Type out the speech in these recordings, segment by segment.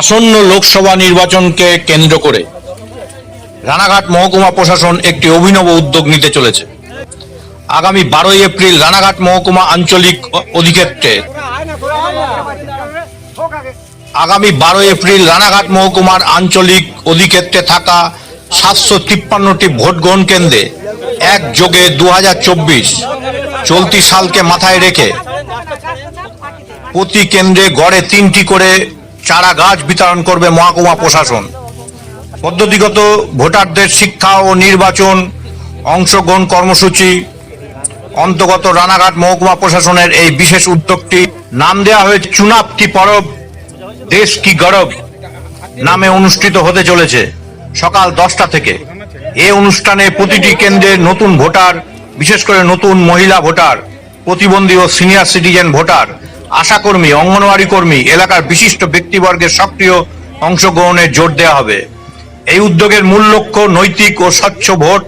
আসন্ন লোকসভা নির্বাচনকে কেন্দ্র করে রানাঘাট মহকুমা প্রশাসন একটি অভিনব উদ্যোগ নিতে চলেছে। আগামী বারোই এপ্রিল রানাঘাট মহকুমা আঞ্চলিক অধিক্ষেত্রে। আগামী বারোই এপ্রিল রানাঘাট মহকুমার আঞ্চলিক অধিক্ষেত্রে থাকা সাতশো তিপ্পান্নটি ভোট গ্রহণ কেন্দ্রে এক যোগে দু হাজার চব্বিশ চলতি সালকে মাথায় রেখে প্রতি কেন্দ্রে গড়ে তিনটি করে চারা গাছ বিতরণ করবে মহকুমা প্রশাসন। পদ্ধতিগত ভোটারদের শিক্ষা ও নির্বাচন, অংশগ্রহণ কর্মসূচি, অন্তর্গত রানাঘাট মহকুমা প্রশাসনের এই বিশেষ উদ্যোগটি নাম দেওয়া হয়েছে, চুনাব কি পরব, দেশ কি গরব নামে অনুষ্ঠিত হতে চলেছে সকাল দশটা থেকে। এই অনুষ্ঠানে প্রতিটি কেন্দ্রে নতুন ভোটার, বিশেষ করে নতুন মহিলা ভোটার, প্রতিবন্ধী ও সিনিয়র সিটিজেন ভোটার আশাকর্মী অঙ্গনওয়াড়ি কর্মী এলাকার বিশিষ্ট ব্যক্তিবর্গের সক্রিয় অংশগ্রহণে জোর দেওয়া হবে। এই উদ্যোগের মূল লক্ষ্য নৈতিক ও স্বচ্ছ ভোট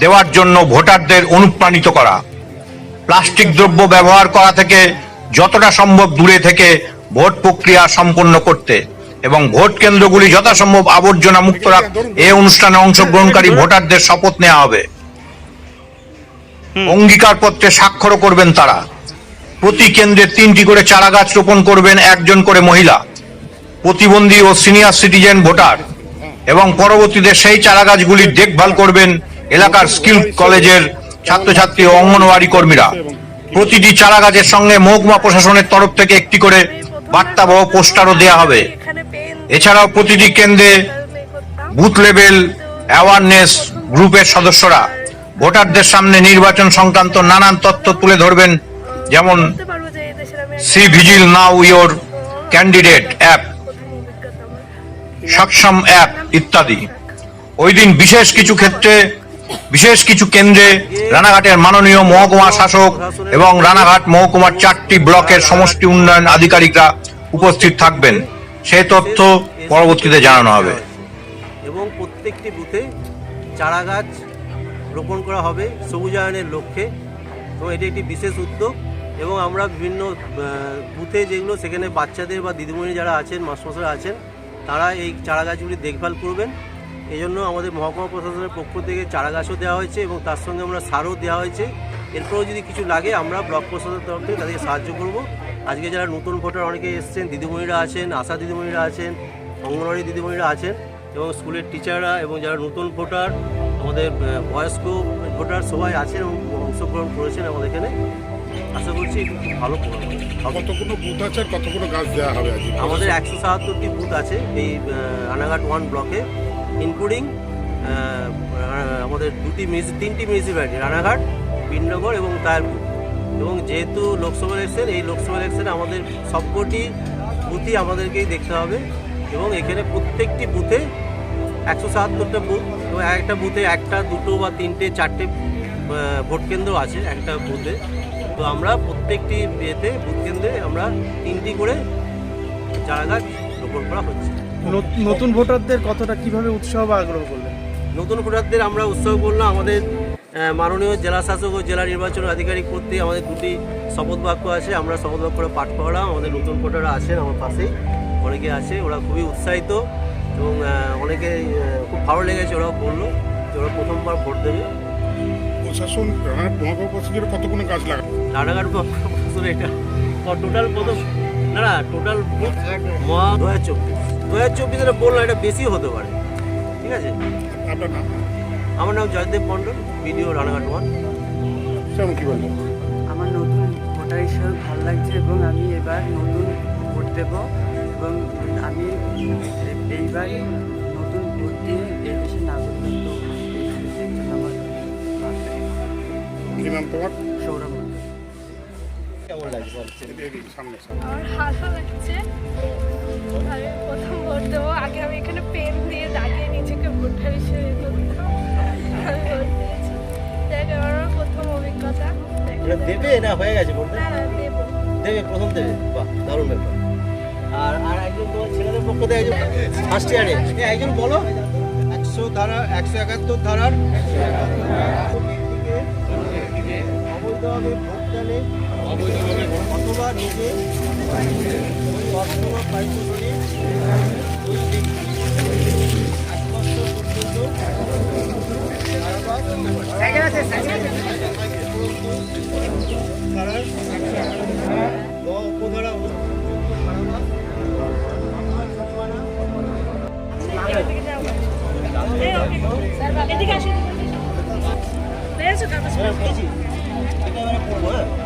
দেওয়ার জন্য ভোটারদের অনুপ্রাণিত করা। প্লাস্টিক দ্রব্য ব্যবহার করা থেকে যতটা সম্ভব দূরে থেকে ভোট প্রক্রিয়া সম্পন্ন করতে এবং ভোট কেন্দ্রগুলি যথাসম্ভব আবর্জনা মুক্ত রাখ এ অনুষ্ঠানে অংশগ্রহণকারী ভোটারদের শপথ নেওয়া হবে। অঙ্গীকার পত্রে স্বাক্ষর করবেন তারা। প্রতি কেন্দ্রে তিনটি করে চারা গাছ রোপণ করবেন একজন করে মহিলা, প্রতিবন্ধী ও সিনিয়র সিটিজেন ভোটার। এবং পরবর্তীতে সেই চারা গাছগুলির দেখভাল করবেন এলাকার স্কিল কলেজের ছাত্রছাত্রী ও অঙ্গনওয়াড়ি কর্মীরা। প্রতিটি চারা গাছের সঙ্গে মহকুমা প্রশাসনের তরফ থেকে একটি করে বার্তাবহ পোস্টারও দেওয়া হবে। এছাড়াও প্রতিটি কেন্দ্রে বুথ লেভেল অ্যাওয়ারনেস গ্রুপের সদস্যরা ভোটারদের সামনে নির্বাচন সংক্রান্ত নানান তথ্য তুলে ধরবেন যেমন C vigil know your candidate app Saksham app ইত্যাদি। ওই দিন বিশেষ কিছু ক্ষেত্রে বিশেষ কিছু কেন্দ্রে রানাঘাটের মাননীয় মহকুমা শাসক এবং রানাঘাট মহকুমার চারটি ব্লকের সমষ্টি উন্নয়ন আধিকারিকরা উপস্থিত থাকবেন। সেই তথ্য পরবর্তীতে জানানো হবে। এবং প্রত্যেকটি বুথে চারা গাছ রোপণ করা হবে সবুজায়নের লক্ষ্যে। তো এটি একটি বিশেষ উদ্যোগ। এবং আমরা বিভিন্ন বুথে যেগুলো সেখানে বাচ্চাদের বা দিদিমণি যারা আছেন মাস্টারমশাইরা আছেন, তারা এই চারা গাছগুলি দেখভাল করবেন। এই জন্য আমাদের মহকুমা প্রশাসনের পক্ষ থেকে চারা গাছও দেওয়া হয়েছে এবং তার সঙ্গে আমরা সারও দেওয়া হয়েছে। এরপরেও যদি কিছু লাগে, আমরা ব্লক প্রশাসনের তরফ থেকে তাদেরকে সাহায্য করব। আজকে যারা নতুন ভোটার অনেকে এসছেন, দিদিমণিরা আছেন, আশা দিদিমণিরা আছেন, অঙ্গনওয়াড়ি দিদিমণিরা আছেন এবং স্কুলের টিচাররা এবং যারা নতুন ভোটার, আমাদের বয়স্ক ভোটার সবাই আছেন এবং অংশগ্রহণ করেছেন আমাদের এখানে। আশা করছি একটু খুব ভালো হবে। কতগুলো বুথ আছে আর কতগুলো গাছ দেওয়া হবে আজকে আমাদের একশো সাতাত্তরটি বুথ আছে এই রানাঘাট ওয়ান ব্লকে ইনক্লুডিং আমাদের দুটি মিউনিসি তিনটি মিউনিসিপ্যালিটি রানাঘাট বিনগর এবং তায়ারপুর এবং যেহেতু লোকসভা ইলেকশন এই লোকসভা ইলেকশনে আমাদের সবকটি বুথই আমাদেরকেই দেখতে হবে। এবং এখানে প্রত্যেকটি বুথে একশো সাতাত্তরটা বুথ এবং একটা বুথে একটা দুটো বা তিনটে চারটে ভোট কেন্দ্র আছে একটা বুথে। তো আমরা প্রত্যেকটি ইয়েতে বুথ কেন্দ্রে আমরা তিনটি করে চারা গাছ রোপণ করা হচ্ছে। নত- নতুন ভোটারদের কতটা কীভাবে উৎসাহ বা আগ্রহ করলেন? নতুন ভোটারদের আমরা উৎসাহ করলাম। আমাদের মাননীয় জেলা শাসক ও জেলা নির্বাচন আধিকারিক করতে আমাদের দুটি শপথ বাক্য আছে। আমরা শপথ বাক্যটা পাঠ করালাম। আমাদের নতুন ভোটাররা আছেন আমার পাশেই। অনেকে আছে ওরা খুবই উৎসাহিত এবং অনেকে খুব ভালো লেগেছে ওরাও বলল যে ওরা প্রথমবার ভোট দেবে। প্রশাসন মহকুমা প্রশাসনের কতগুলো গাছ লাগাবে রানাঘাট বছর এটা টোটাল কত? না না টোটাল মহা দু হাজার চব্বিশ। দু হাজার চব্বিশ এটা বললাম এটা বেশিও হতে পারে। ঠিক আছে? আপনার নাম? আমার নাম জয়দেব মণ্ডল ভিডিও রানাঘাট ওয়ান। সেমন কি বলবেন আমার নতুন ভোটার হিসেবে ভালো লাগছে এবং আমি এবার নতুন ভোট দেব এবং আমি এইবার নতুন ভোট দিয়ে এই দেশের নাগরিকত্ব কি নাম তোমার সৌরভ আমার লাগছে। আমি প্রথম ভোট দেবো। আগে আমি এখানে পেন দিয়ে দাগিয়ে নিজেকে ভোটার হিসেবে আমার প্রথম অভিজ্ঞতা। এটা দেবে না? হয়ে গেছে বলতে হ্যাঁ দেবো। দেবে প্রথম দেবে? বাহ দারুণ ব্যাপার। আর আর একজন তোমার ছেলেদের পক্ষ থেকে একজন ফার্স্ট ইয়ারে একজন বলো। একশো ধারা একশো একাত্তর ধারার? অবৈধভাবে ভোট দেনে অথবা নিজে অথবা পাইতে ওই ব্যক্তি এদিকে আসুন। এটা এবারে পড়ব হ্যাঁ